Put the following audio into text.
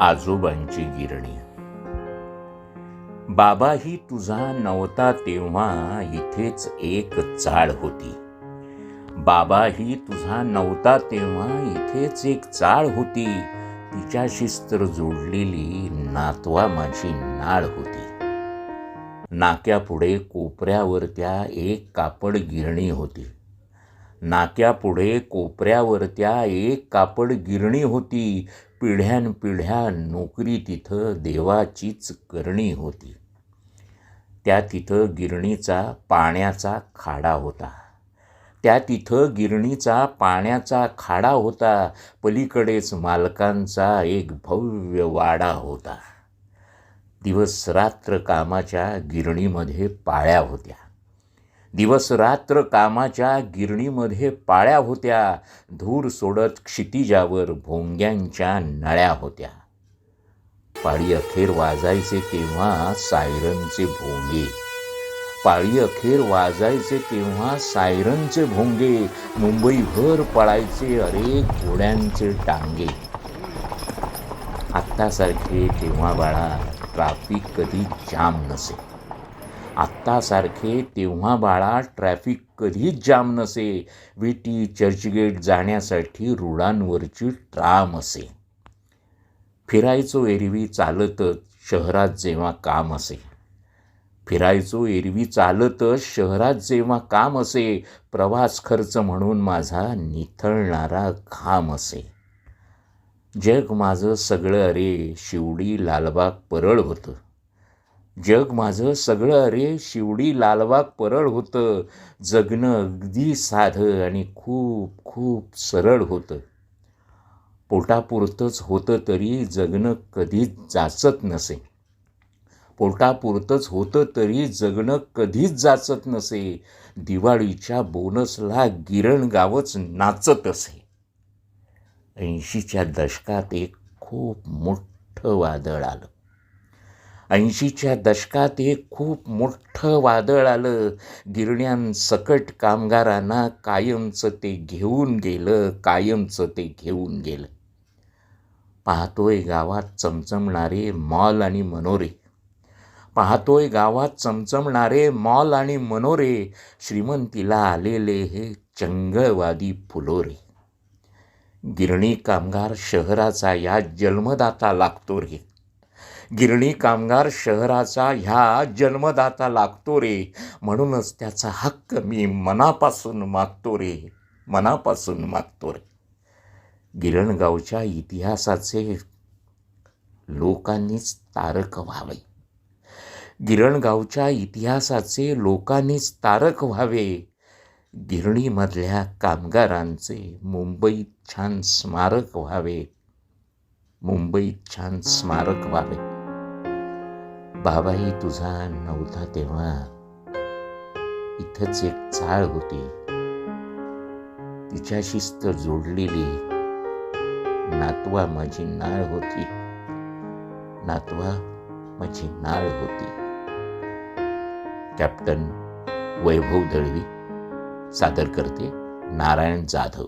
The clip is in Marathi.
आजोबांची गिरणी. बाबाही तुझा नव्हता तेव्हा इथेच एक चाळ होती. बाबाही तुझा नव्हता तेव्हा इथेच एक चाळ होती. तिच्या शिस्त्र जोडलेली नातवा माझी नाळ होती. नाक्यापुढे कोपऱ्यावर त्या एक कापड गिरणी होती. नाक्यापुढे कोपऱ्यावर त्या एक कापड गिरणी होती. पिढ्यानपिढ्या नोकरी तिथं देवाचीच करणी होती. त्या तिथं गिरणीचा पाण्याचा खाडा होता. त्या तिथं गिरणीचा पाण्याचा खाडा होता. पलीकडेच मालकांचा एक भव्य वाडा होता. दिवस रात्र कामाच्या गिरणीमध्ये पाळ्या होत्या. दिवसरात्र कामाच्या गिरणीमध्ये पाळ्या होत्या धूर सोडत क्षितिजावर भोंग्यांच्या नळ्या होत्या. पाळी अखेर वाजायचे तेव्हा सायरनचे भोंगे. पाळी अखेर वाजायचे तेव्हा सायरनचे भोंगे. मुंबईभर पळायचे अरे घोड्यांचे टांगे. आत्तासारखे तेव्हा बाळा ट्राफिक कधी जाम नसे. आत्तासारखे तेव्हा बाळा ट्रॅफिक कधीच जाम नसे. विटी चर्चगेट जाण्यासाठी रुळांवरची ट्राम असे. फिरायचो एरवी चालतच शहरात जेव्हा काम असे. फिरायचो एरवी चालतच शहरात जेव्हा काम असे प्रवास खर्च म्हणून माझा निथळणारा घाम असे. जग माझं सगळं अरे शिवडी लालबाग परळ होतं. जग माझं सगळं अरे शिवडी लालबाग परळ होतं. जगणं अगदी साधं आणि खूप खूप सरळ होतं. पोटापुरतंच होतं तरी जगणं कधीच जाचत नसे. पोटापुरतंच होतं तरी जगणं कधीच जाचत नसे. दिवाळीच्या बोनसला गिरण गावच नाचत असे. ऐंशीच्या दशकात एक खूप मोठं वादळ आलं. ऐंशीच्या दशकात एक खूप मोठं वादळ आलं. गिरण्यांसकट कामगारांना कायमचं ते घेऊन गेलं कायमचं ते घेऊन गेलं. पाहतोय गावात चमचमणारे मॉल आणि मनोरे. पाहतोय गावात चमचमणारे मॉल आणि मनोरे. श्रीमंतीला आलेले हे चंगळवादी फुलोरे. गिरणी कामगार शहराचा या जन्मदाता लागतो रे. गिरणी कामगार शहराचा ह्या जन्मदाता लागतो रे. म्हणूनच त्याचा हक्क मी मनापासून मागतो रे. मनापासून मागतो रे. गिरणगावच्या इतिहासाचे लोकांनीच तारक व्हावे. गिरणगावच्या इतिहासाचे लोकांनीच तारक व्हावे. गिरणीमधल्या कामगारांचे मुंबईत छान स्मारक व्हावे. मुंबईत छान स्मारक व्हावे. बाबाही तुझा नव्हता तेव्हा. इथंच एक चाळ होती. तिच्याशीच तर जोडलेली नातवा माझी नाळ होती. नातवा माझी नाळ होती. कॅप्टन वैभव दळवी सादर करते नारायण जाधव.